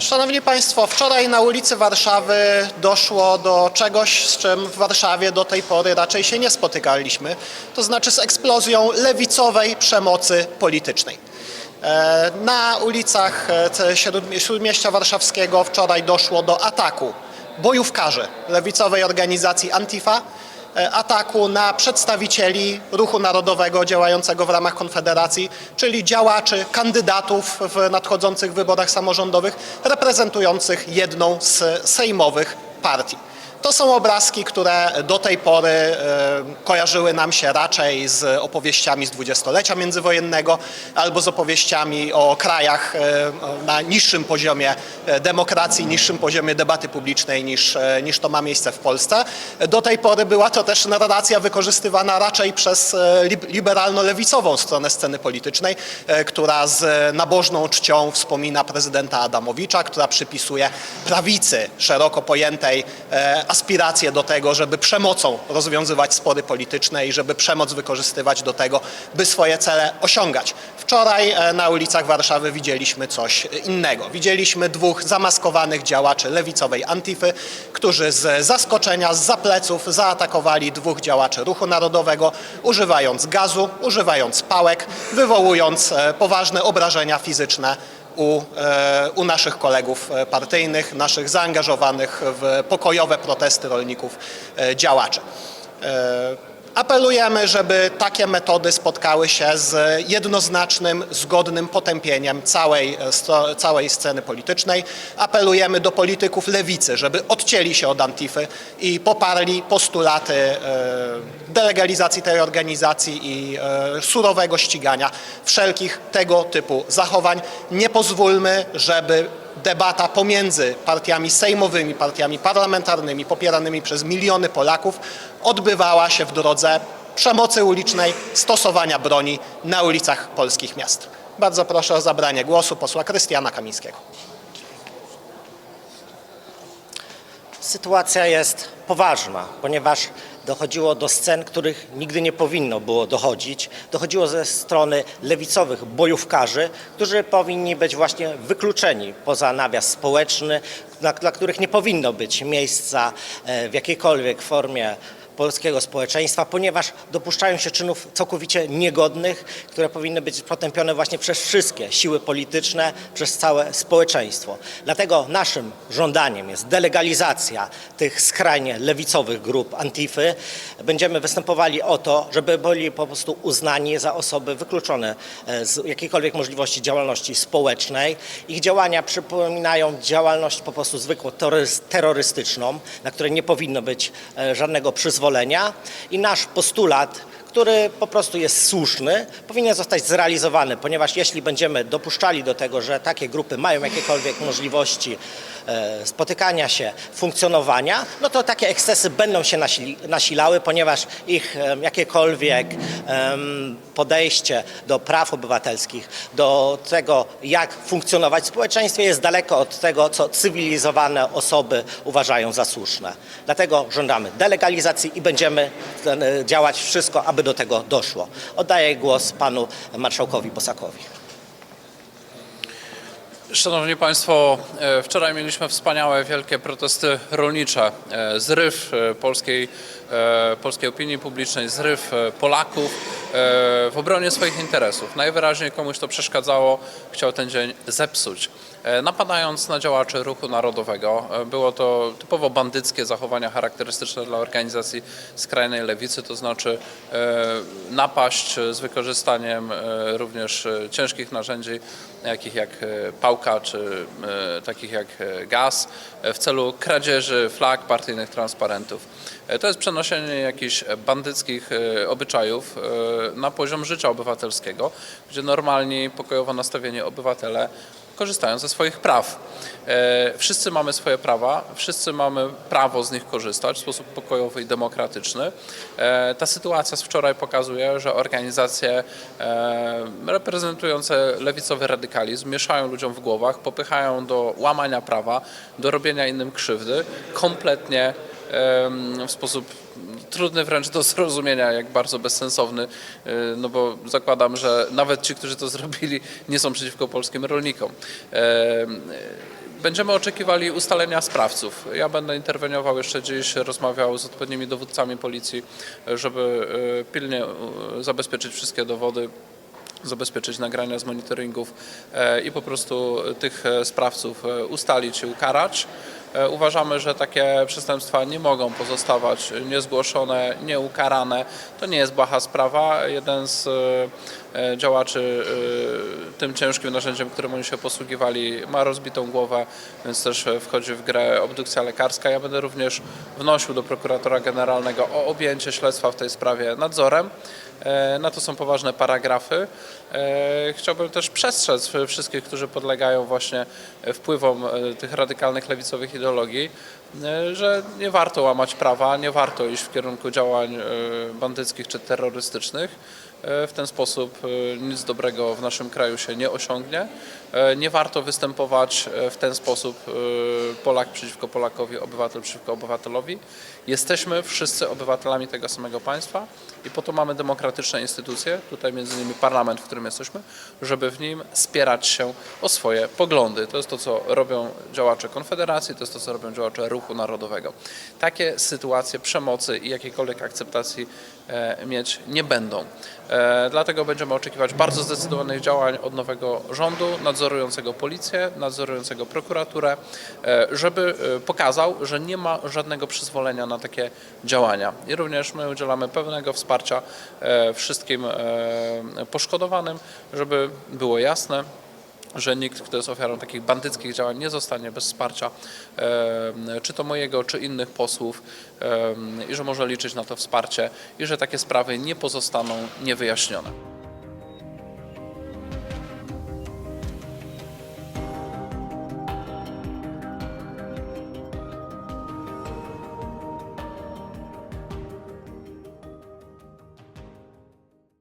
Szanowni Państwo, wczoraj na ulicy Warszawy doszło do czegoś, z czym w Warszawie do tej pory raczej się nie spotykaliśmy, to znaczy z eksplozją lewicowej przemocy politycznej. E, Na ulicach e, Śródmieścia Warszawskiego wczoraj doszło do ataku bojówkarzy lewicowej organizacji Antifa, e, ataku na przedstawicieli ruchu narodowego działającego w ramach Konfederacji, czyli działaczy, kandydatów w nadchodzących wyborach samorządowych, reprezentujących jedną z sejmowych partii. To są obrazki, które do tej pory e, kojarzyły nam się raczej z opowieściami z dwudziestolecia międzywojennego albo z opowieściami o krajach e, na niższym poziomie e, demokracji, niższym poziomie debaty publicznej niż, niż to ma miejsce w Polsce. Do tej pory była to też narracja wykorzystywana raczej przez lib- liberalno-lewicową stronę sceny politycznej, która z nabożną czcią wspomina prezydenta Adamowicza, która przypisuje prawicy szeroko pojętej aspiracje do tego, żeby przemocą rozwiązywać spory polityczne i żeby przemoc wykorzystywać do tego, by swoje cele osiągać. Wczoraj e, na ulicach Warszawy widzieliśmy coś innego. Widzieliśmy dwóch zamaskowanych działaczy lewicowej Antify, którzy z zaskoczenia, z zapleców zaatakowali dwóch działaczy Ruchu Narodowego, używając gazu, używając pałek, wywołując e, poważne obrażenia fizyczne u, e, u naszych kolegów e, partyjnych, naszych zaangażowanych w pokojowe protesty rolników e, działaczy. Apelujemy, żeby takie metody spotkały się z jednoznacznym, zgodnym potępieniem całej, e, całej sceny politycznej. Apelujemy do polityków lewicy, żeby odcięli się od Antify i poparli postulaty e, delegalizacji tej organizacji i e, surowego ścigania wszelkich tego typu zachowań. Nie pozwólmy, żeby debata pomiędzy partiami sejmowymi, partiami parlamentarnymi, popieranymi przez miliony Polaków odbywała się w drodze przemocy ulicznej, stosowania broni na ulicach polskich miast. Bardzo proszę o zabranie głosu posła Krystiana Kamińskiego. Sytuacja jest poważna, ponieważ dochodziło do scen, których nigdy nie powinno było dochodzić. Dochodziło ze strony lewicowych bojówkarzy, którzy powinni być właśnie wykluczeni poza nawias społeczny, dla, dla których nie powinno być miejsca e, w jakiejkolwiek formie polskiego społeczeństwa, ponieważ dopuszczają się czynów całkowicie niegodnych, które powinny być potępione właśnie przez wszystkie siły polityczne, przez całe społeczeństwo. Dlatego naszym żądaniem jest delegalizacja tych skrajnie lewicowych grup Antify. Będziemy występowali o to, żeby byli po prostu uznani za osoby wykluczone e, z jakiejkolwiek możliwości działalności społecznej. Ich działania przypominają działalność po prostu zwykłą terrorys- terrorystyczną, na której nie powinno być e, żadnego przyzwolenia i nasz postulat który po prostu jest słuszny, powinien zostać zrealizowany, ponieważ jeśli będziemy dopuszczali do tego, że takie grupy mają jakiekolwiek możliwości e, spotykania się, funkcjonowania, no to takie ekscesy będą się nasilały, ponieważ ich jakiekolwiek podejście do praw obywatelskich, do tego, jak funkcjonować w społeczeństwie, jest daleko od tego, co cywilizowane osoby uważają za słuszne. Dlatego żądamy delegalizacji i będziemy e, działać wszystko, aby do tego doszło. Oddaję głos panu marszałkowi Bosakowi. Szanowni Państwo, e, wczoraj mieliśmy wspaniałe, wielkie protesty rolnicze. E, Zryw e, polskiej, polskiej opinii publicznej, zryw Polaków w obronie swoich interesów. Najwyraźniej komuś to przeszkadzało, chciał ten dzień zepsuć. E, Napadając na działaczy ruchu narodowego, E, było to typowo bandyckie zachowania charakterystyczne dla organizacji skrajnej lewicy, to znaczy e, napaść z wykorzystaniem również ciężkich narzędzi, takich jak pałka czy takich jak gaz, w celu kradzieży flag, partyjnych transparentów. To jest przenoszenie jakichś bandyckich obyczajów na poziom życia obywatelskiego, gdzie normalni, pokojowo nastawieni obywatele korzystają ze swoich praw. E, Wszyscy mamy swoje prawa, wszyscy mamy prawo z nich korzystać w sposób pokojowy i demokratyczny. E, Ta sytuacja z wczoraj pokazuje, że organizacje e, reprezentujące lewicowy radykalizm mieszają ludziom w głowach, popychają do łamania prawa, do robienia innym krzywdy, kompletnie w sposób trudny wręcz do zrozumienia, jak bardzo bezsensowny, y, no bo zakładam, że nawet ci, którzy to zrobili, nie są przeciwko polskim rolnikom. Em, Będziemy oczekiwali ustalenia sprawców. Ja będę interweniował jeszcze dziś, rozmawiał z odpowiednimi dowódcami policji, żeby e, pilnie zabezpieczyć wszystkie dowody, zabezpieczyć nagrania z monitoringów i po prostu tych sprawców ustalić ukarać. E, Uważamy, że takie przestępstwa nie mogą pozostawać niezgłoszone, nieukarane. To nie jest błaha sprawa. Jeden z e, e, działaczy tym ciężkim narzędziem, którym oni się posługiwali, ma rozbitą głowę, więc też wchodzi w grę obdukcja lekarska. Ja będę również wnosił do prokuratora generalnego o objęcie śledztwa w tej sprawie nadzorem. E, Na to są poważne paragrafy. E, Chciałbym też przestrzec wszystkich, którzy podlegają właśnie wpływom e, tych radykalnych lewicowych ideologii, że nie warto łamać prawa, nie warto iść w kierunku działań bandyckich czy terrorystycznych. W ten sposób nic dobrego w naszym kraju się nie osiągnie. E, Nie warto występować e, w ten sposób e, Polak przeciwko Polakowi, obywatel przeciwko obywatelowi. Jesteśmy wszyscy obywatelami tego samego państwa i po to mamy demokratyczne instytucje, tutaj między innymi parlament, w którym jesteśmy, żeby w nim spierać się o swoje poglądy. To jest to, co robią działacze Konfederacji, to jest to, co robią działacze Ruchu Narodowego. Takie sytuacje przemocy i jakiejkolwiek akceptacji mieć nie będą. Dlatego będziemy oczekiwać bardzo zdecydowanych działań od nowego rządu, nadzorującego policję, nadzorującego prokuraturę, e, żeby e, pokazał, że nie ma żadnego przyzwolenia na takie działania. I również my udzielamy pełnego wsparcia e, wszystkim poszkodowanym, żeby było jasne, że nikt, kto jest ofiarą takich bandyckich działań, nie zostanie bez wsparcia, czy to mojego, czy innych posłów, i że może liczyć na to wsparcie, i że takie sprawy nie pozostaną niewyjaśnione.